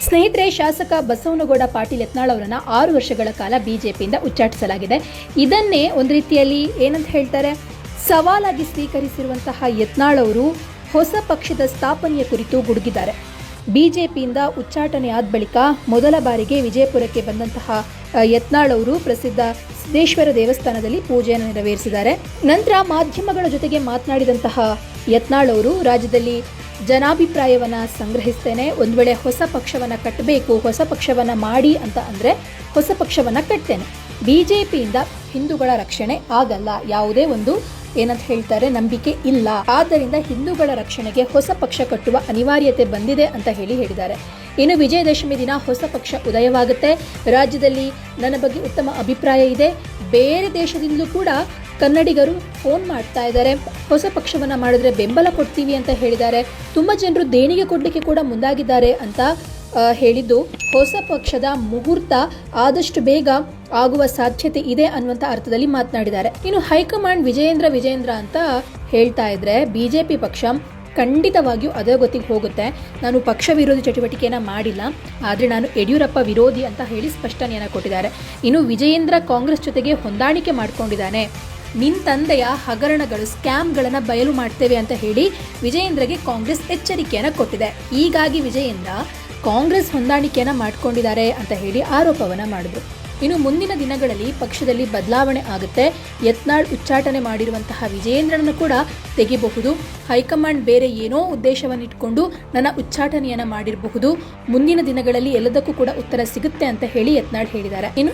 ಸ್ನೇಹಿತರೆ, ಶಾಸಕ ಬಸವನಗೌಡ ಪಾಟೀಲ್ ಯತ್ನಾಳ್ ಅವರನ್ನ ಆರು ವರ್ಷಗಳ ಕಾಲ ಬಿಜೆಪಿಯಿಂದ ಉಚ್ಚಾಟಿಸಲಾಗಿದೆ. ಇದನ್ನೇ ಒಂದು ರೀತಿಯಲ್ಲಿ ಏನಂತ ಹೇಳ್ತಾರೆ? ಸವಾಲಾಗಿ ಸ್ವೀಕರಿಸಿರುವಂತಹ ಯತ್ನಾಳ್ ಅವರು ಹೊಸ ಪಕ್ಷದ ಸ್ಥಾಪನೆಯ ಕುರಿತು ಗುಡುಗಿದ್ದಾರೆ. ಬಿಜೆಪಿಯಿಂದ ಉಚ್ಚಾಟನೆ ಆದ ಬಳಿಕ ಮೊದಲ ಬಾರಿಗೆ ವಿಜಯಪುರಕ್ಕೆ ಬಂದಂತಹ ಯತ್ನಾಳ್ ಅವರು ಪ್ರಸಿದ್ಧ ಸಿದ್ದೇಶ್ವರ ದೇವಸ್ಥಾನದಲ್ಲಿ ಪೂಜೆಯನ್ನು ನೆರವೇರಿಸಿದ್ದಾರೆ. ನಂತರ ಮಾಧ್ಯಮಗಳ ಜೊತೆಗೆ ಮಾತನಾಡಿದಂತಹ ಯತ್ನಾಳ್ ಅವರು, ರಾಜ್ಯದಲ್ಲಿ ಜನಾಭಿಪ್ರಾಯವನ್ನು ಸಂಗ್ರಹಿಸ್ತೇನೆ, ಒಂದು ವೇಳೆ ಹೊಸ ಪಕ್ಷವನ್ನು ಕಟ್ಟಬೇಕು, ಹೊಸ ಪಕ್ಷವನ್ನು ಮಾಡಿ ಅಂತ ಅಂದರೆ ಹೊಸ ಪಕ್ಷವನ್ನು ಕಟ್ತೇನೆ. ಬಿಜೆಪಿಯಿಂದ ಹಿಂದೂಗಳ ರಕ್ಷಣೆ ಆಗಲ್ಲ, ಯಾವುದೇ ಒಂದು ಏನಂತ ಹೇಳ್ತಾರೆ, ನಂಬಿಕೆ ಇಲ್ಲ. ಆದ್ದರಿಂದ ಹಿಂದೂಗಳ ರಕ್ಷಣೆಗೆ ಹೊಸ ಪಕ್ಷ ಕಟ್ಟುವ ಅನಿವಾರ್ಯತೆ ಬಂದಿದೆ ಅಂತ ಹೇಳಿ ಹೇಳಿದ್ದಾರೆ. ಇನ್ನು ವಿಜಯದಶಮಿ ದಿನ ಹೊಸ ಪಕ್ಷ ಉದಯವಾಗುತ್ತೆ. ರಾಜ್ಯದಲ್ಲಿ ನನ್ನ ಬಗ್ಗೆ ಉತ್ತಮ ಅಭಿಪ್ರಾಯ ಇದೆ. ಬೇರೆ ದೇಶದಿಂದಲೂ ಕೂಡ ಕನ್ನಡಿಗರು ಫೋನ್ ಮಾಡ್ತಾ ಇದ್ದಾರೆ. ಹೊಸ ಪಕ್ಷವನ್ನ ಮಾಡಿದ್ರೆ ಬೆಂಬಲ ಕೊಡ್ತೀವಿ ಅಂತ ಹೇಳಿದ್ದಾರೆ. ತುಂಬ ಜನರು ದೇಣಿಗೆ ಕೊಡಲಿಕ್ಕೆ ಕೂಡ ಮುಂದಾಗಿದ್ದಾರೆ ಅಂತ ಹೇಳಿದ್ದು. ಹೊಸ ಪಕ್ಷದ ಮುಹೂರ್ತ ಆದಷ್ಟು ಬೇಗ ಆಗುವ ಸಾಧ್ಯತೆ ಇದೆ ಅನ್ನುವಂಥ ಅರ್ಥದಲ್ಲಿ ಮಾತನಾಡಿದ್ದಾರೆ. ಇನ್ನು ಹೈಕಮಾಂಡ್ ವಿಜಯೇಂದ್ರ ವಿಜಯೇಂದ್ರ ಅಂತ ಹೇಳ್ತಾ ಇದ್ರೆ ಬಿಜೆಪಿ ಪಕ್ಷ ಖಂಡಿತವಾಗಿಯೂ ಅಧೋಗತಿಗೆ ಹೋಗುತ್ತೆ. ನಾನು ಪಕ್ಷ ವಿರೋಧಿ ಚಟುವಟಿಕೆಯನ್ನು ಮಾಡಿಲ್ಲ. ಆದರೆ ನಾನು ಯಡಿಯೂರಪ್ಪ ವಿರೋಧಿ ಅಂತ ಹೇಳಿ ಸ್ಪಷ್ಟನೆಯನ್ನು ಕೊಟ್ಟಿದ್ದಾರೆ. ಇನ್ನು ವಿಜಯೇಂದ್ರ ಕಾಂಗ್ರೆಸ್ ಜೊತೆಗೆ ಹೊಂದಾಣಿಕೆ ಮಾಡ್ಕೊಂಡಿದ್ದಾನೆ. ನಿನ್ ತಂದೆಯ ಹಗರಣಗಳು, ಸ್ಕ್ಯಾಮ್ಗಳನ್ನು ಬಯಲು ಮಾಡ್ತೇವೆ ಅಂತ ಹೇಳಿ ವಿಜಯೇಂದ್ರಗೆ ಕಾಂಗ್ರೆಸ್ ಎಚ್ಚರಿಕೆಯನ್ನು ಕೊಟ್ಟಿದೆ. ಹೀಗಾಗಿ ವಿಜಯೇಂದ್ರ ಕಾಂಗ್ರೆಸ್ ಹೊಂದಾಣಿಕೆಯನ್ನು ಮಾಡ್ಕೊಂಡಿದ್ದಾರೆ ಅಂತ ಹೇಳಿ ಆರೋಪವನ್ನು ಮಾಡಿದ್ರು. ಇನ್ನು ಮುಂದಿನ ದಿನಗಳಲ್ಲಿ ಪಕ್ಷದಲ್ಲಿ ಬದಲಾವಣೆ ಆಗುತ್ತೆ. ಯತ್ನಾಳ್ ಉಚ್ಚಾಟನೆ ಮಾಡಿರುವಂತಹ ವಿಜಯೇಂದ್ರನನ್ನು ಕೂಡ ತೆಗಿಬಹುದು. ಹೈಕಮಾಂಡ್ ಬೇರೆ ಏನೋ ಉದ್ದೇಶವನ್ನು ಇಟ್ಕೊಂಡು ನನ್ನ ಉಚ್ಚಾಟನೆಯನ್ನು ಮಾಡಿರಬಹುದು. ಮುಂದಿನ ದಿನಗಳಲ್ಲಿ ಎಲ್ಲದಕ್ಕೂ ಕೂಡ ಉತ್ತರ ಸಿಗುತ್ತೆ ಅಂತ ಹೇಳಿ ಯತ್ನಾಳ್ ಹೇಳಿದ್ದಾರೆ. ಇನ್ನು